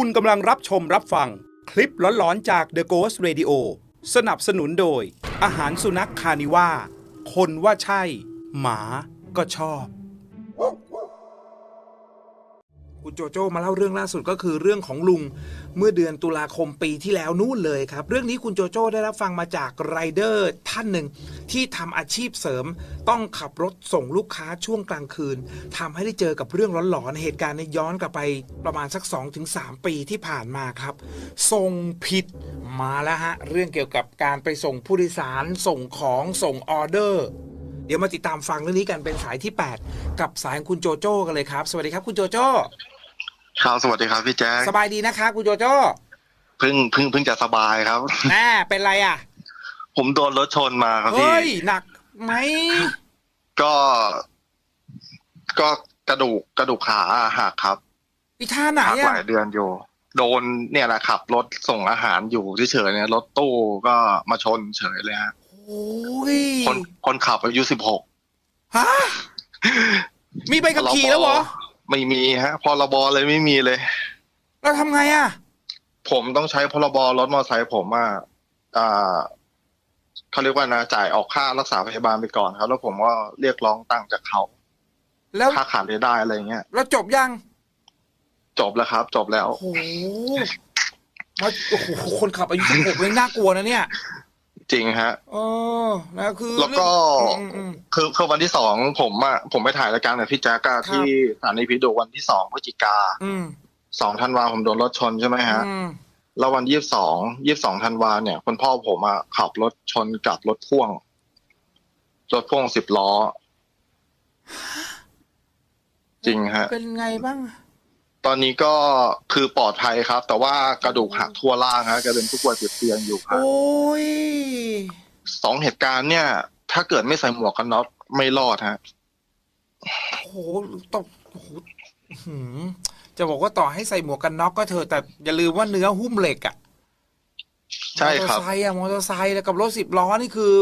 คุณกำลังรับชมรับฟัง คลิปหลอนๆจาก The Ghost Radio สนับสนุนโดย อาหารสุนัขคานิว่า คนว่าใช่ หมาก็ชอบ คุณโจโจ้มาเล่าเรื่องล่าสุดก็คือเรื่องของลุงเมื่อเดือนตุลาคมปีที่แล้วนู่นเลยครับ เรื่องนี้คุณโจโจ้ได้รับฟังมาจากไรเดอร์ท่านหนึ่ง ที่ทำอาชีพเสริม ต้องขับรถส่งลูกค้าช่วงกลางคืนทำให้ได้เจอกับเรื่องหลอนๆเหตุการณ์ในยย้อนกลับไปประมาณสัก 2-3 ปีที่ผ่านมาครับ ส่งผิดมาแล้วฮะเรื่องเกี่ยวกับการไปส่งผู้โดยสารส่งของส่งออเดอร์ เดี๋ยวมาติดตามฟังเรื่องนี้กันเป็นสายที่ 8 กับสายของคุณโจโจ้กันเลยครับ สวัสดีครับคุณโจโจ้ครับสวัสดีครับพี่แจ๊คสบายดีนะครับคุณโจโจ้เพิ่งเพิ่งเพิ่งจะสบายครับแน่เป็นไรอะ ผมโดนรถชนมาครับพี่เฮ้ยหนักไหมก็ ก็กระดูกกระดูกขาหักครับอีท่าไหนหักหอะลายเดือนอยู่โดนเนี่ยแหละขับรถส่งอาหารอยู่เฉยๆเนี่ยรถตู้ก็มาชนเฉยเลยฮะโอ้ ยคนคนขับอายุสิบหกฮะมีใบขับขี่แล้วเหรอ ไม่มีฮะพรบเลยไม่มีเลย เราทำไงอะ ผมต้องใช้พรบรถมอเตอร์ไซค์ผมอะอ่าเขาเรียกว่านะจ่ายออกค่ารักษาพยาบาลไปก่อนครับ แล้วผมก็เรียกร้องตังค์จากเขาแล้วค่าขาดรายได้อะไรเงี้ยเราจบยัง จบแล้วครับ จบแล้วโอ้โหมาโอ้โหคนขับอายุสิบหกเลยน่ากลัวนะเนี่ย จริงฮะเออนะคือแล้วก็เรื่องอืมอืม คือคือวันที่สองผมอะผมไปถ่ายรายการกับพี่แจ๊กอะครับ ที่สถานีพิดูวันที่สองพฤศจิกาอืมสองธันวาผมโดนรถชนใช่ไหมฮะ อืมแล้ววันยี่สิบสองยี่สิบสองธันวาเนี่ยคุณพ่อผมอะขับรถชนกับรถพ่วง รถพ่วงสิบล้อ จริงฮะ เป็นไงบ้าง ตอนนี้ก็คือปลอดภัยครับ แต่ว่ากระดูกหักทั่วร่างฮะแกเป็นผู้ป่วยติดเตียงอยู่ครับโอ้ยสองเหตุการณ์เนี่ย ถ้าเกิดไม่ใส่หมวกกันน็อกไม่รอดฮะโอ้โหต้องโอ้โหอื้อหือจะบอกว่าต่อให้ใส่หมวกกันน็อกก็เถอะแต่อย่าลืมว่าเนื้อหุ้มเหล็กอะใช่ครับมอเตอร์ไซค์อะมอเตอร์ไซค์แล้วกับรถสิบล้อนี่คือ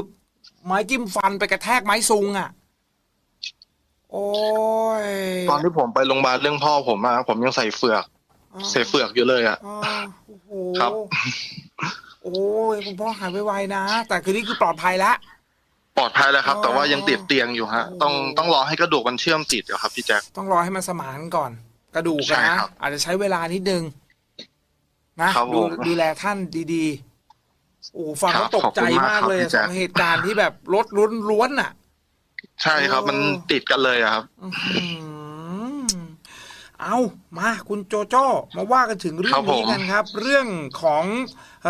ไม้จิ้มฟันไปกระแทกไม้ซุงอะโอ้ ยตอนที่ผมไปโรงพยาบาลเรื่องพ่อผมอะผมยังใส่เฟือก ใส่เฟือกอยู่เลยอะอ่าโอ้โหครับ โอ้ยคุณพ่อหายไวๆนะ แต่คือนี่คือปลอดภัยแล้ว ปลอดภัยแล้วครับอ๋อแต่ว่ายังติดเตียงอยู่ฮะโอ้ต้องต้องรอให้กระดูกมันเชื่อมติดอยู่ครับพี่แจ๊ค ต้องรอให้มันสมานก่อน กระดูกใช่นะ ครับอาจจะใช้เวลานิดนึงนะ ครับดูผมดูแลท่านดีๆ โอ้ฟังครัแล้วบตกใจขอบคุณมากมากเลยครับพี่สแจ๊อคงเหตุการณ์ที่แบบรถล้วนล้วนๆน่ะ ใช่ครับโอ้มันติดกันเลยอะครับอื้อหือเอามาคุณโจโจ้มาว่ากันถึงเรื่อครังบผมนี้กันครับ เรื่องของ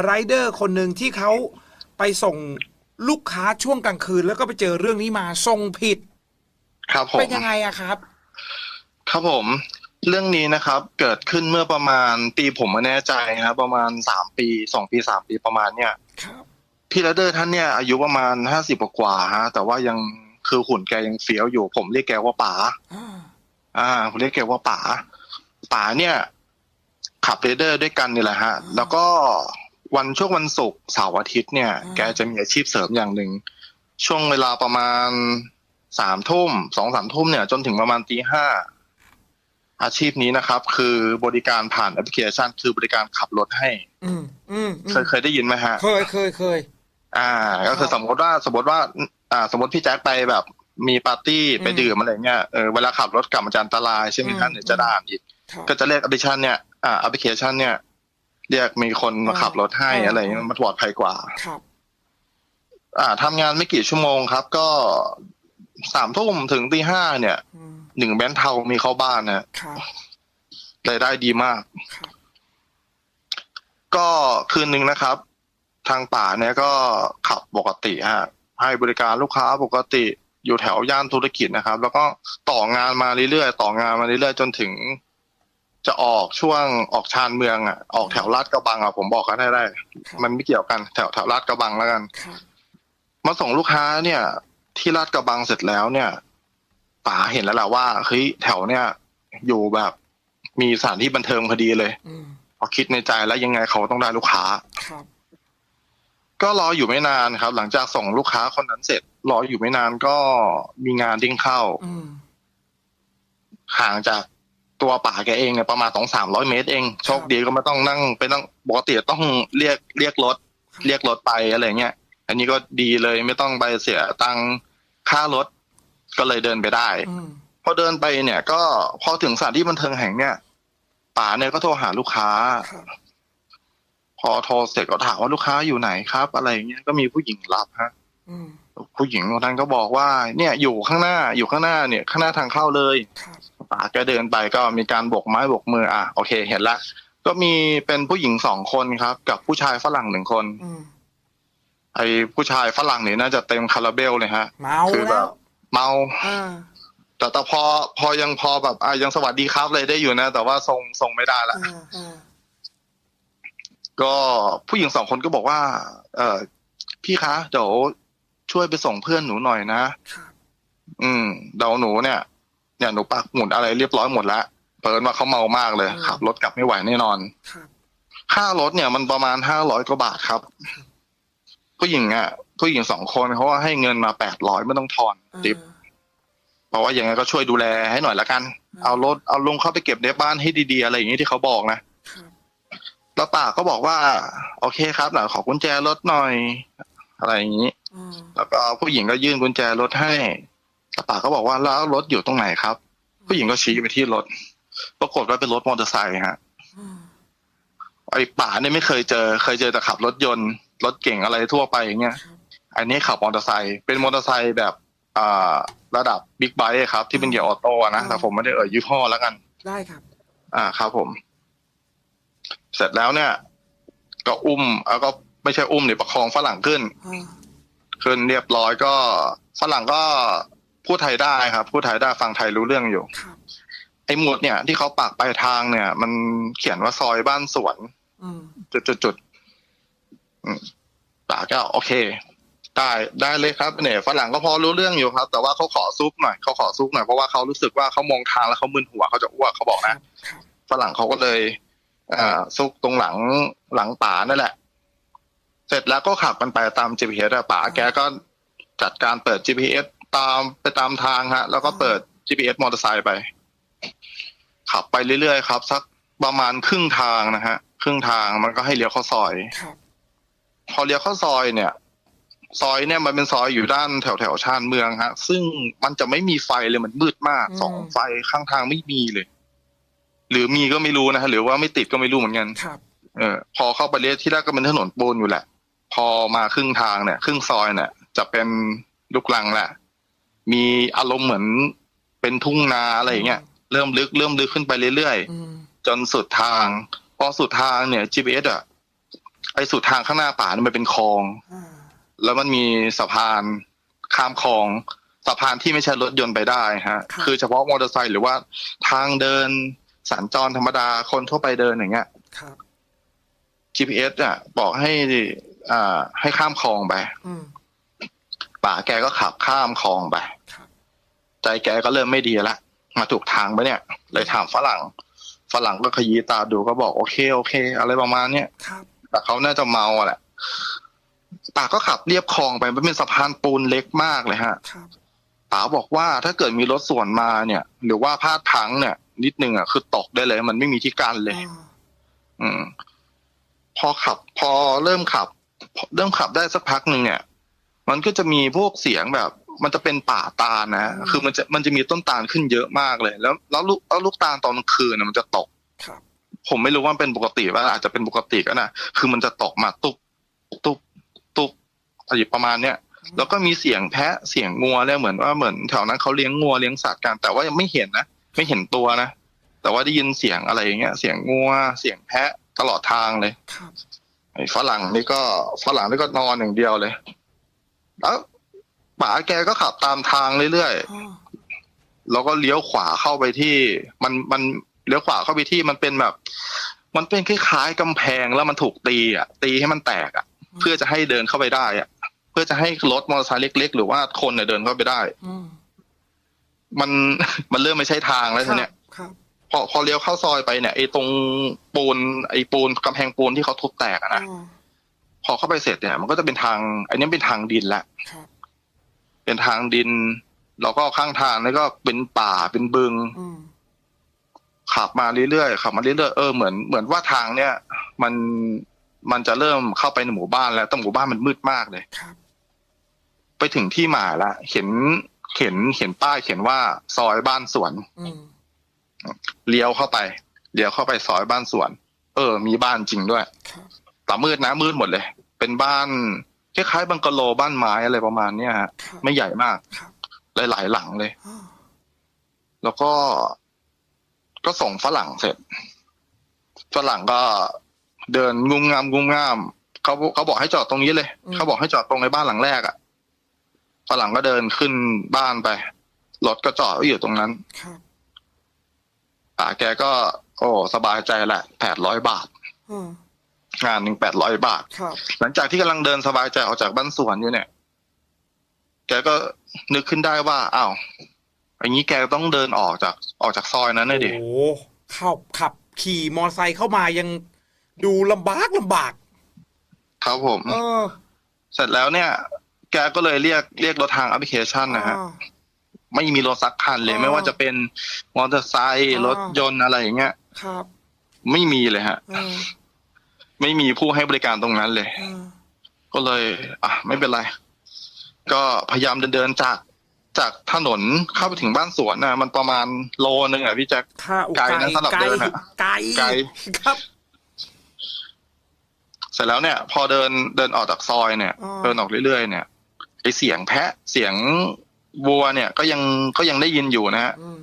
ไรเดอร์คนหนึ่งที่เขาไปส่งลูกค้าช่วงกลางคืน แล้วก็ไปเจอเรื่องนี้มาส่งผิด ครับผมเป็นยังไงอะครับ ครับผม เรื่องนี้นะครับ เกิดขึ้นเมื่อประมาณปีผมไม่แน่ใจครับ ประมาณสามปีสองปีสามปีประมาณเนี้ยครับพี่ระเดอร์ท่านเนี่ยอายุประมาณห้าสิบกว่าๆฮะแต่ว่ายัง คือหุ่นแกยังเฟี้ยวอยู่ ผมเรียกแกว่าป๋าอ่าอ่า ผมเรียกแกว่าป๋าป๋าเนี่ย ขับเรเดอร์ด้วยกันนี่แหละฮะ แล้วก็วันช่วงวันศุกร์เสาร์อาทิตย์เนี่ย แกจะมีอาชีพเสริมอย่างหนึ่ง ช่วงเวลาประมาณสามทุ่มสองสามทุ่มเนี่ย จนถึงประมาณตีห้าอาชีพนี้นะครับ คือบริการผ่านแอปพลิเคชัน คือบริการขับรถให้ อืมอืมอืมเคยเคยได้ยินไหมฮะ เคยเคยเคยอ่า ก็คือครับสมมติว่าสมมติว่า อ่า สมมติพี่แจ็คไปแบบมีปาร์ตี้ไปอืมดื่มอะไรเงี้ยเออเวลาขับรถกลับมันจะอันตรายใช่ไหมอืมครับเดี๋ยวจะด่านอีกครับก็จะเรียกแอปพลิเคชันเนี่ยอ่าแอปพลิเคชันเนี่ย เรียกมีคนมาอ่าขับรถให้อ่าอะไรเงี้ยมันปลอดภัยกว่าครับ อ่าทำงานไม่กี่ชั่วโมงครับ ก็สามทุ่มถึงตีห้าเนี่ยอืมหนึ่งแบนเทามีเข้าบ้านนะครับรายได้ดีมากครับก็คืนหนึ่งนะครับ ทางป่าเนี่ยก็ขับปกติฮะ ให้บริการลูกค้าปกติอยู่แถวย่านธุรกิจนะครับ แล้วก็ต่องานมาเรื่อยๆต่องานมาเรื่อยๆจนถึง จะออกช่วงออกชานเมืองอะ ออกแถวลาดกระบังอะผมบอกกันได้ได้ครับมันไม่เกี่ยวกันแถวแถวลาดกระบังแล้วกันครับมาส่งลูกค้าเนี่ย ที่ลาดกระบังเสร็จแล้วเนี่ยป๋าเห็นแล้วแหละว่าเฮ้ยแถวเนี่ย อยู่แบบมีสถานที่บันเทิงพอดีเลยอืมพอคิดในใจแล้วยังไงเขาต้องได้ลูกค้าครับ ก็รออยู่ไม่นานครับ หลังจากส่งลูกค้าคนนั้นเสร็จ รออยู่ไม่นานก็มีงานดิ้งเข้าอืมห่างจากตัวป่าแกเองเนี่ยประมาณสองสามร้อยเมตรเอง โชคดีก็ไม่ต้องนั่งไปนั่งปกติต้องเรียกเรียกรถ เรียกรถไปอะไรเงี้ยอันนี้ก็ดีเลยไม่ต้องไปเสียตังค่ารถ ก็เลยเดินไปได้อืมพอเดินไปเนี่ย ก็พอถึงสถานที่บันเทิงแห่งเนี่ยป๋าเนี่ยก็โทรหาลูกค้าครับ พอโทรเสร็จก็ถามว่าลูกค้าอยู่ไหนครับ อะไรอย่างเงี้ยก็มีผู้หญิงรับฮะอืมผู้หญิงคนนั้นก็บอกว่า เนี่ยอยู่ข้างหน้าอยู่ข้างหน้าเนี่ย ข้างหน้าทางเข้าเลยครับป๋าแกเดินไปก็มีการโบกไม้โบกมือ อะโอเค เห็นละก็มีเป็นผู้หญิงสองคนครับ กับผู้ชายฝรั่งหนึ่งคนอืมไอ้ผู้ชายฝรั่งเนี่ยน่าจะเต็มคาราเบลเลยฮะเมาคือแบแล้วบเมาอ่าแต่แต่พอพอยังพอแบบอะยังสวัสดีครับเลยได้อยู่นะ แต่ว่าทรงทรงไม่ได้ละอ่าอ่า ก็ผู้หญิงสองคนก็บอกว่า เออพี่คะเดี๋ยวช่วยไปส่งเพื่อนหนูหน่อยนะครับอืมเดี๋ยวหนูเนี่ย เนี่ยหนูปักหมุดอะไรเรียบร้อยหมดแล้วเปิดว่าเขาเมามากเลยขับรถกลับไม่ไหวแน่นอนครับค่ารถเนี่ยมันประมาณห้าร้อยกว่าบาทครับ ผู้หญิงอะ ผู้หญิงสองคนเขาว่าให้เงินมาแปดร้อยไม่ต้องทอนติปเพราะว่าอย่างไงก็ช่วยดูแลให้หน่อยละกัน เอารถเอาลงเข้าไปเก็บในบ้านให้ดีๆอะไรอย่างนี้ที่เขาบอกนะครับ แล้วป่าก็บอกว่า โอเคครับหน่อยขอกุญแจรถหน่อย อะไรอย่างนี้ อืมแล้วก็ผู้หญิงก็ยื่นกุญแจรถให้แล้วป่าก็บอกว่าแล้วรถอยู่ตรงไหนครับ ผู้หญิงก็ชี้ไปที่รถ ปรากฏว่าเป็นรถมอเตอร์ไซค์ฮะ อืมไอ้ป่าเนี่ยไม่เคยเจอ เคยเจอแต่ขับรถยนต์ รถเก่งอะไรทั่วไปอย่างเงี้ยครับอันนี้ขับมอเตอร์ไซค์ เป็นมอเตอร์ไซค์แบบอ่าระดับบิ๊กไบค์ครับ ที่เป็นเกียร์ออโต้อะนะ แต่ผมไม่ได้เอ่ยยี่ห้อแล้วกัน ได้ครับ อ่า ครับผม เสร็จแล้วเนี่ย ก็อุ้มแล้วก็ไม่ใช่อุ้มเดี๋ยวประคองฝรั่งขึ้นอ่าขึ้นเรียบร้อยก็ฝรั่งก็พูดไทยได้ครับพูดไทยได้ฟังไทยรู้เรื่องอยู่ครับไอ้หมุดเนี่ย ที่เขาปักปลายทางเนี่ย มันเขียนว่าซอยบ้านสวนอืมจุดจุดจุดอืมป๋าก็โอเค ได้ได้เลยครับเนี่ยฝรั่งก็พอรู้เรื่องอยู่ครับ แต่ว่าเขาขอซุปหน่อยเขาขอซุปหน่อยเพราะว่าเขารู้สึกว่าเขามองทางแล้วเขามึนหัวเขาจะอ้วกเขาบอกครันะบครับฝรั่งเขาก็เลย อ่าซุกตรงหลังหลังป๋านั่นแหละ เสร็จแล้วก็ขับกันไปตาม GPS อะป๋าแกก็จัดการเปิด GPS ตามไปตามทางฮะ แล้วก็เปิด GPS มอเตอร์ไซค์ไป ขับไปเรื่อยๆครับ สักประมาณครึ่งทางนะฮะ ครึ่งทางมันก็ให้เลี้ยวเข้าซอยครับพอเลี้ยวเข้าซอยเนี่ย ซอยเนี่ยมันเป็นซอยอยู่ด้านแถวแถวๆชานเมืองฮะ ซึ่งมันจะไม่มีไฟเลยมันมืดมากสองไฟข้างทางไม่มีเลย หรือมีก็ไม่รู้นะฮะหรือว่าไม่ติดก็ไม่รู้เหมือนกันครับเออพอเข้าไปเลี้ยวที่แรกก็เป็นถนนปูนอยู่แหละ พอมาครึ่งทางเนี่ย ครึ่งซอยเนี่ย จะเป็นลูกลังแหละ มีอารมณ์เหมือนเป็นทุ่งนาอะไรอย่างเงี้ยเริ่มลึกเริ่มลึกขึ้นไปเรื่อยๆอืมจนสุดทาง พอสุดทางเนี่ย GPS อะไอสุดทางข้างหน้าป่าเนี่ยมันเป็นคลองอ่าแล้วมันมีสะพานข้ามคลองสะพานที่ไม่ใช่รถยนต์ไปได้ฮะ คือเฉพาะมอเตอร์ไซค์หรือว่าทางเดิน สัญจรธรรมดาคนทั่วไปเดินอย่างเงี้ย ครับ GPS อะ บอกให้อ่าให้ข้ามคลองไปอืมป่าแกก็ขับข้ามคลองไปครับใจแกก็เริ่มไม่ดีละมาถูกทางไปเนี่ย เลยถามฝรั่ง ฝรั่งก็ขยี้ตาดูก็บอกโอเคโอเค อะไรประมาณเนี้ยครับแต่เขาน่าจะเมาอะแหละป่าก็ขับเรียบคลองไปมันเป็นสะพานปูนเล็กมากเลยฮะครับป๋าบอกว่าถ้าเกิดมีรถสวนมาเนี่ย หรือว่าพลาดพลังเนี่ย นิดนึงอะคือตกได้เลย มันไม่มีที่กั้นเลยอ่าอืม พอขับ พอเริ่มขับพอเริ่มขับได้สักพักหนึ่งเนี่ย มันก็จะมีพวกเสียงแบบ มันจะเป็นป่าตาลนะคือมันจะมันจะมีต้นตาลขึ้นเยอะมากเลย แล้ว แล้วลูกแล้วลูกตาลตอนกลางคืนน่ะมันจะตกครับผมไม่รู้ว่ามันเป็นปกติว่าอาจจะเป็นปกติก็นะคือมันจะตกมาตุบตุบตุบอะไรประมาณเนี้ยแล้วก็มีเสียงแพะเสียงงัวเนี่ยเหมือนว่าเหมือนแถวนั้นเขาเลี้ยงงัวเลี้ยงสัตว์กันแต่ว่ายังไม่เห็นนะ ไม่เห็นตัวนะ แต่ว่าได้ยินเสียงอะไรอย่างเงี้ย เสียงงัว เสียงแพะตลอดทางเลยครับไอ้ฝรั่งนี่ก็ฝรั่งนี่ก็นอนอย่างเดียวเลย แล้วป๋าแกก็ขับตามทางเรื่อยๆอ่าแล้วก็เลี้ยวขวาเข้าไปที่ มันมันเลี้ยวขวาเข้าไปที่มันเป็นแบบ มันเป็นคล้ายๆกำแพงแล้วมันถูกตีอะ ตีให้มันแตกอะ เพื่อจะให้เดินเข้าไปได้อะ เพื่อจะให้รถมอเตอร์ไซค์เล็ก ๆ หรือว่าคนเนี่ยเดินเข้าไปได้ อื มมันมันเริ่มไม่ใช่ทางแล้วทีเนี้ยครับพอพอเลี้ยวเข้าซอยไปเนี่ยไอ้ตรงปูนไอ้ปูนกำแพงปูนที่เขาทุบแตกอะอ่านะพอเข้าไปเสร็จเนี่ย มันก็จะเป็นทาง อันนี้เป็นทางดินละครับเป็นทางดินแล้วก็ข้างทางนี่ก็เป็นป่าเป็นบึงอืมขับมาเรื่อยๆขับมาเรื่อยๆเออเหมือนเหมือนว่าทางเนี้ยมันมันจะเริ่มเข้าไปในหมู่บ้านแล้วแต่หมู่บ้านมันมืดมากเลยครับ ไปถึงที่หมายละเห็น เห็นเห็นป้ายเขียนว่าซอยบ้านสวนอืมเลี้ยวเข้าไปเลี้ยวเข้าไปซอยบ้านสวน เออ มีบ้านจริงด้วยครับแต่มืดนะมืดหมดเลย เป็นบ้านคล้ายๆบังกะโลบ้านไม้อะไรประมาณเนี้ยฮะครับไม่ใหญ่มากครับหลายๆหลังเลยอ้อแล้วก็ก็ส่งฝรั่งเสร็จฝรั่งก็เดินงุมงามงุมงามเขาเขาบอกให้จอดตรงนี้เลยเขาบอกให้จอดตรงในบ้านหลังแรกอะ่ะ ฝรั่งก็เดินขึ้นบ้านไป รถก็จอดไว้อยู่ตรงนั้นครับอ่าแกก็ โอ้สบายใจแหละแปดร้อยบาทอ้องานหนึ่งแปดร้อยบาท ครับหลังจากที่กำลังเดินสบายใจออกจากบ้านสวนอยู่เนี่ย แกก็นึกขึ้นได้ว่าอ้าวอย่างนี้แกต้องเดินออกจากออกจากซอยนั้นเลยดิ โอ้โหขับขับ ขี่มอไซค์เข้ามายังดูลำบากลำบาก ครับผม เออ เสร็จแล้วเนี่ย แกก็เลยเรียกเรียกรถทางแอปพลิเคชันนะฮะอ้อไม่มีรถสักคันเลยอ๋อไม่ว่าจะเป็นมอเตอร์ไซค์อ๋อรถยนต์อะไรอย่างเงี้ย ครับไม่มีเลยฮะ เออไม่มีผู้ให้บริการตรงนั้นเลย เออก็เลย อะ ไม่เป็นไร ก็พยายามเดินเดินๆจากจากถนนเข้าไปถึงบ้านสวนนะมันประมาณโลนึงอะพี่แจ็คถ้าอุไกลนะสำหรับไกลเดินอะไกลไกล ครับเสร็จแล้วเนี่ย พอเดินเดินออกจากซอยเนี่ยอ๋อเดินออกเรื่อยๆเนี่ยไอ เสียงแพะเสียงวัวเนี่ยก็ยังก็ยังได้ยินอยู่นะฮะอืม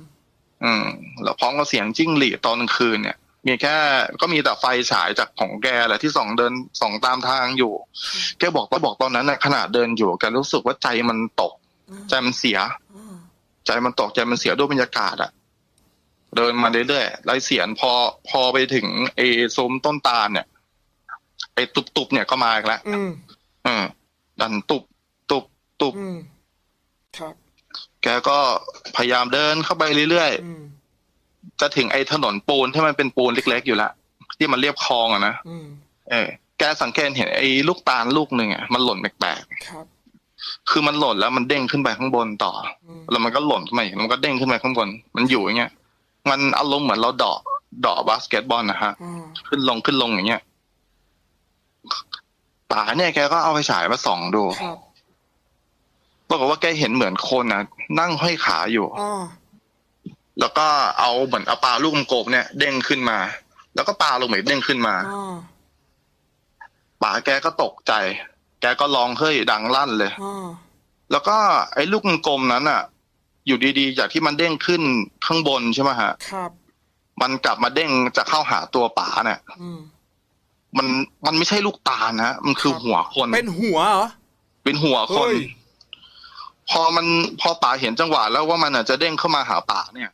อืมแล้วพร้อมกับเสียงจิ้งหรีดตอนกลางคืนเนี่ย มีแค่ก็มีแต่ไฟฉายจากของแกแหละที่ส่องเดินส่องตามทางอยู่ แกบอกตอนบอกตอนนั้นนะขณะเดินอยู่แกรู้สึกว่าใจมันตก ใจมันเสียอืมใจมันตกใจมันเสียด้วยบรรยากาศอะเดินมาเรื่อยๆไล่เสียงพอพอไปถึงไอ้ซุ้มต้นตาลเนี่ยไอ้ตุบๆเนี่ยก็มาอีกแล้วอืมอืมดันตุบ ตุบตุบอืมครับ แกก็พยายามเดินเข้าไปเรื่อยอืมๆ จะถึงไอ้ถนนปูนที่มันเป็นปูนเล็กๆอยู่แล้วที่มันเรียบคลองอะนะ อืมเออ แกสังเกตเห็นไอ้ลูกตาลลูกหนึ่งอะมันหล่นแปลกครับ ๆ คือมันหล่นแล้วมันเด้งขึ้นไปข้างบนต่อ อืมแล้วมันก็หล่นขึ้นมาอีกแล้วมันก็เด้งขึ้นไปข้างบน มันอยู่อย่างเงี้ย มันอารมณ์เหมือนเราเดาะเดาะบาสเกตบอลนะฮะ อ่าขึ้นลงขึ้นลงอย่างเงี้ยป๋าเนี่ยแกก็เอาไปฉายมาส่องดู ครับป รากฏว่าแกเห็นเหมือนคนนะนั่งห้อยขาอยู่อ่าแล้วก็เอาเหมือนเอาปลาลูกกลมๆเนี่ย เด้งขึ้นมา แล้วก็ปลาลงมาอีกเด้งขึ้นมาอ่าป๋าแกก็ตกใจ แกก็ร้องเฮ้ยดังลั่นเลยอ่าแล้วก็ไอ้ลูกกลมๆนั้นอะ อยู่ดีๆ จากที่มันเด้งขึ้นข้างบนใช่ไหมฮะครับ มันกลับมาเด้งจะเข้าหาตัวป๋าเนี่ยอืมมันมันไม่ใช่ลูกตาลนะมันคือครับหัวคน เป็นหัวเหรอเป็นหัวคนเฮ้ย พอมันพอป๋าเห็นจังหวะแล้วว่ามันอะจะเด้งเข้ามาหาป๋าเนี่ย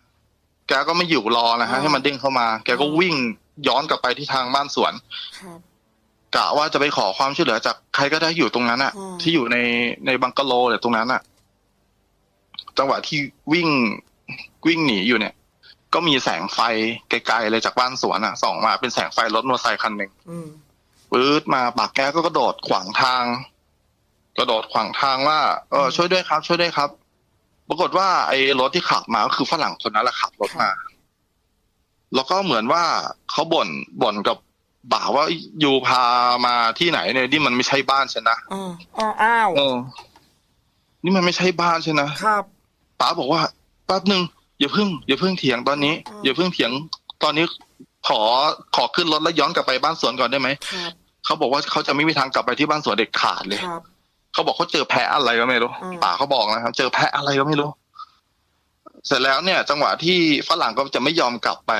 แกก็ไม่อยู่รอนะฮะให้มันเด้งเข้ามา แกก็วิ่งย้อนกลับไปที่ทางบ้านสวนครับกะว่าจะไปขอความช่วยเหลือจากใครก็ได้อยู่ตรงนั้นอะอืมที่อยู่ในในบังกะโลหรือตรงนั้นอะ จังหวะที่วิ่งวิ่งหนีอยู่เนี่ย ก็มีแสงไฟไกลๆเลยจากบ้านสวนอะส่องมาเป็นแสงไฟรถมอเตอร์ไซค์คันหนึ่งอืมปื๊ดมาปากแกก็กระโดดขวางทาง กระโดดขวางทางว่าเออช่วยด้วยครับ ช่วยด้วยครับ ปรากฏว่าไอ้รถที่ขับมาก็คือฝรั่งคนนั้นแหละขับรถมา แล้วก็เหมือนว่าเขาบ่นบ่นกับบ่าว่าอยู่พามาที่ไหนเนี่ยนี่มันไม่ใช่บ้านฉันนะอ่าอ่าอ้าวเออนี่มันไม่ใช่บ้านฉันนะครับป๋าบอกว่าแป๊บหนึ่งอย่าเพิ่งอย่าเพิ่งเถียงตอนนี้อืมอย่าเพิ่งเถียงตอนนี้ขอขอขึ้นรถแล้วย้อนกลับไปบ้านสวนก่อนได้ไหมครับเขาบอกว่าเขาจะไม่มีทางกลับไปที่บ้านสวนเด็ดขาดเลยครับ เขาบอกเขาเจอแพะอะไรก็ไม่รู้อืมป่าเขาบอกนะครับ เจอแพะอะไรก็ไม่รู้ เสร็จแล้วเนี่ย จังหวะที่ฝรั่งก็จะไม่ยอมกลับไป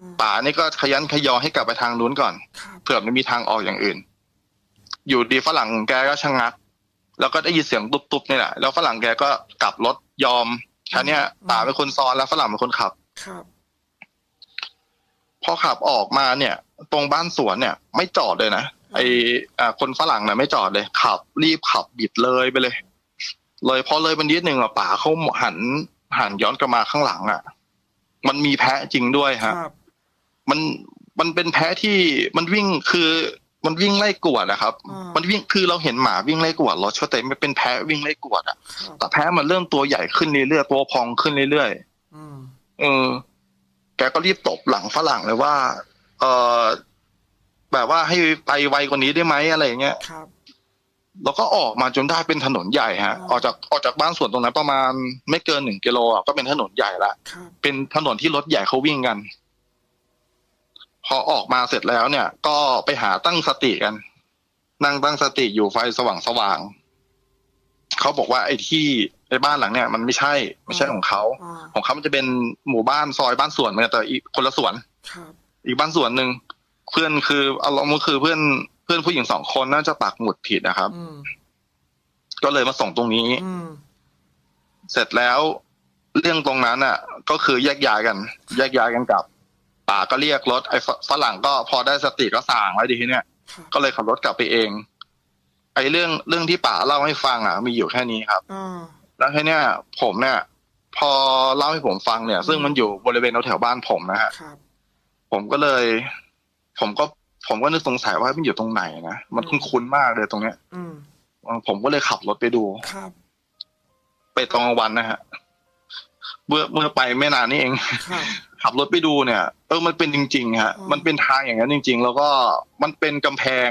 อืมป่านี่ก็ขยันขยอให้กลับไปทางนู้นก่อนครับเผื่อไม่มีทางออกอย่างอื่น อยู่ดีฝรั่งแกก็ชะงัก แล้วก็ได้ยินเสียงตุบๆนี่แหละแล้วฝรั่งแกก็กลับรถยอมแค่เนี้ยป่าเป็นคนซ้อนแล้วฝรั่งเป็นคนขับครับพอขับออกมาเนี่ย ตรงบ้านสวนเนี่ย ไม่จอดเลยนะ ไออ่าคนฝรั่งเนี่ยไม่จอดเลย ขับ รีบขับบิดเลยไปเลย เลยพอเลยมันนิดหนึ่งอะป่าเขาหันหันย้อนกลับมาข้างหลังอะ มันมีแพะจริงด้วยคฮะรับมันมันเป็นแพะที่มันวิ่งคือมันวิ่งไล่กวดนะครับอ่ามัมันวิ่งคือเราเห็นหมาวิ่งไล่กวดรถชแต่ไม่เป็นแพะวิ่งไล่กวดอะครับแต่แพะมันเริ่มตัวใหญ่ขึ้นเรื่อยๆตัวพองขึ้นเรื่อยๆอืมเออ แกก็รีบตบหลังฝรั่งเลยว่า เออ แบบว่าให้ไปไวกว่านี้ได้ไหมอะไรอย่างเงี้ยครับ แล้วก็ออกมาจนได้เป็นถนนใหญ่ฮะอ๋อออกจากออกจากบ้านสวนตรงนั้นประมาณไม่เกินหนึ่งกิโลอะก็เป็นถนนใหญ่ละครับเป็นเป็นถนนที่รถใหญ่เขาวิ่งกัน พอออกมาเสร็จแล้วเนี่ย ก็ไปหาตั้งสติกัน นั่งตั้งสติอยู่ไฟสว่างสว่างๆเขาบอกว่าไอ้ที่ไอ้บ้านหลังเนี่ยมันไม่ใช่ไม่ใช่ของเขาอ่าของเขามันจะเป็นหมู่บ้านซอยบ้านสวนเหมือนกันแต่อีกคนละสวนครับอีกบ้านสวนหนึ่ง เพื่อนคืออารมณ์ก็คือเพื่อนเพื่อนผู้หญิงสองคนน่าจะปักหมุดผิดนะครับอืมก็เลยมาส่งตรงนี้อืมเสร็จแล้ว เรื่องตรงนั้นอะ ก็คือแยกย้ายกัน แยกย้ายกันกลับป่าก็เรียกรถไอ้ฝฝรั่งก็พอได้สติก็ส่างไว้ดีทีเนี้ยครับก็เลยขับรถกลับไปเอง ไอ้เรื่องเรื่องที่ป่าเล่าให้ฟังอะ มีอยู่แค่นี้ครับอ่าแล้วทีเนี้ยผมเนี่ย พอเล่าให้ผมฟังเนี่ย ซึ่งมันอยู่บริเวณแถวๆบ้านผมนะฮะครับผมก็เลย ผมก็ผมก็นึกสงสัยว่ามันอยู่ตรงไหนนะมันคุ้นๆมากเลยตรงเนี้ย อืมผมก็เลยขับรถไปดูครับ ไปตอนกลางวันนะฮะเมื่อเมื่อไปไม่นานนี่เองครับขับรถไปดูเนี่ย เออมันเป็นจริงๆฮะอ๋อมันเป็นทางอย่างนั้นจริง ๆ แล้วก็มันเป็นกำแพง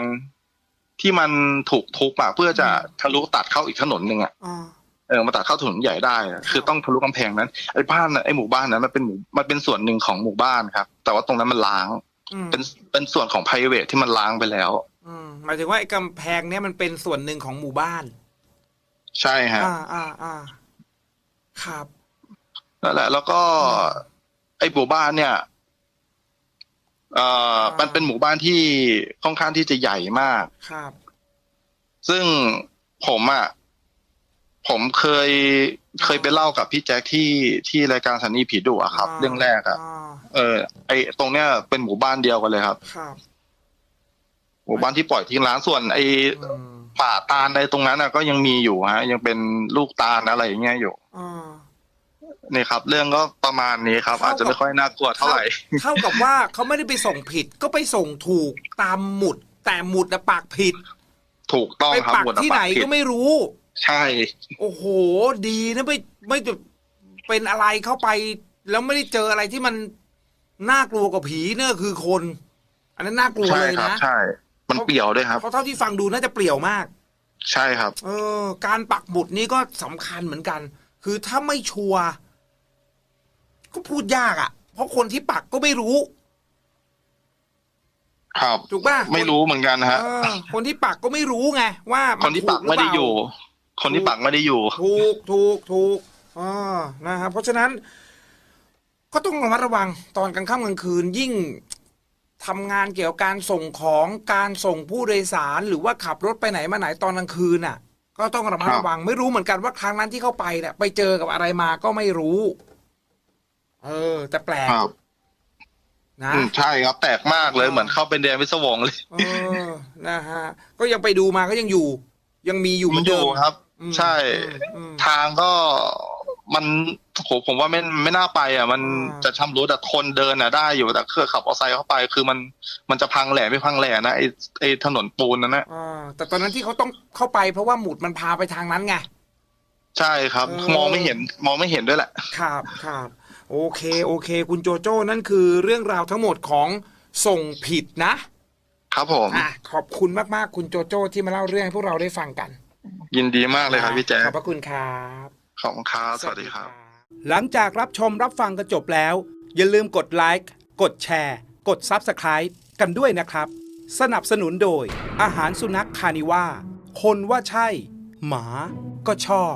ที่มันถูกทุบอะเพื่อจะทะลุตัดเข้าอีกถนนหนึ่งอะอ่าเออมาตัดเข้าถนนใหญ่ได้อะคือต้องทะลุกำแพงนั้นไอ้บ้านน่ะไอ้หมู่บ้านนั้นมันเป็นหมู่มันเป็นส่วนหนึ่งของหมู่บ้านครับ แต่ว่าตรงนั้นมันล้างอืม เป็นเป็นส่วนของ p r i v a t ที่มันล้างไปแล้ว อืมหมายถึงว่าไอ้กำแพงเนี้ยมันเป็นส่วนหนึ่งของหมู่บ้าน ใช่ฮะอ่าอ่าอ่าครับนั่นแหละ แล้วก็ ไอ้หมู่บ้านเนี่ยเอ่ออ่ามัมันเป็นหมู่บ้านที่ค่อนข้างที่จะใหญ่มาก ครับ ซึ่งผมอะผมเคย เคยไปเล่ากับพี่แจ็คที่ที่รายการสันนีผีดุอะครับอ่าเรื่องแรกอะอ่าเออ ไอตรงเนี้ยเป็นหมู่บ้านเดียวกันเลยครับ ครับหมู่บ้านที่ปล่อยทิ้งร้างส่วนไออืมป่าตาลในตรงนั้นอะก็ยังมีอยู่ฮะ ยังเป็นลูกตาลอะไรอย่างเงี้ยอยู่อ่านี่ครับ เรื่องก็ประมาณนี้ครับเท่ากับ อาจจะไม่ค่อยน่ากลัวเท่าไหร่เท่ากับว่าเขาไม่ได้ไปส่งผิด ก็ไปส่งถูกตามหมุด แต่หมุดนะปากผิด ถูกต้องไปครับปักหมวดที่ไหนปากผิดก็ไม่รู้ ใช่ โอ้โห ดีนะไม่ไม่จะเป็นอะไรเข้าไป แล้วไม่ได้เจออะไรที่มันน่ากลัวกว่าผีเนี่ยคือคน อันนั้นน่ากลัวใช่เลยครับ นะใช่ มันเปรี่ยวด้วยครับ เพราะเท่าที่ฟังดูน่าจะเปลี่ยวมาก ใช่ครับ เออ การปักหมุดนี่ก็สำคัญเหมือนกัน คือถ้าไม่ชัวร์ก็พูดยากอะ่ะ เพราะคนที่ปักก็ไม่รู้ ครับ ถูกป่ะไม่รู้เหมือนกันฮะ เออ คนที่ปักก็ไม่รู้ไง ว่ามัคนที่ปักไม่ได้อยู่ถูหรืเปล่ คนที่ปักไม่ได้อยู่าถูกถูกถูกอ่านะครับเพราะฉะนั้น ก็ต้องระมัดระวังตอนกลางค่ำกลางคืนยิ่งทำงานเกี่ยวกับการส่งของการส่งผู้โดยสาร หรือว่าขับรถไปไหนมาไหนตอนกลางคืนน่ะ ก็ต้องระมัดระวัง ไม่รู้เหมือนกันว่าครั้งนั้นที่เข้าไปเนี่ยไปเจอกับอะไรมาก็ไม่รู้ เออ แต่แปลกครับนะอืมใช่ครับแตกมากเลยอ่าเหมือนเข้าเป็นแดนวิศวงเลยเออนะฮะก็ยังไปดูมาก็ยังอยู่ ยังมีอยู่เหมัมือนนอเดิยู่มครับอืม ใช่อืมอืมทางก็มันโหผมว่าไม่ไม่น่าไปอะ มันอ่าจะชำรุดแต่คนเดินอะได้อยู่แต่เครือขับมอเตอร์ไซค์เข้าไป คือมันมันจะพังแหล่ไม่พังแหล่นะไอไอถนนปูนนั่นนะอ่าแต่ตอนนั้นที่เขาต้องเข้าไปเพราะว่าหมุดมันพาไปทางนั้นไงใช่ครับเออมองไม่เห็นมองไม่เห็นด้วยแหละ ครับครับโอเคโอเค คุณโจโจ้นั่นคือเรื่องราวทั้งหมดของส่งผิดนะ ครับผมอะขอบคุณมากๆคุณโจโจ้ที่มาเล่าเรื่องให้พวกเราได้ฟังกัน ยินดีมากเลยครับพี่แจ๊ขคอบพระคุณครับขอบคุณครับสวัสดีครับ หลังจากรับชมรับฟังกันจบแล้ว อย่าลืมกดไลค์กดแชร์ กด Subscribe กันด้วยนะครับ สนับสนุนโดย อาหารสุนัขคานิว่าคนว่าใช่ หมาก็ชอบ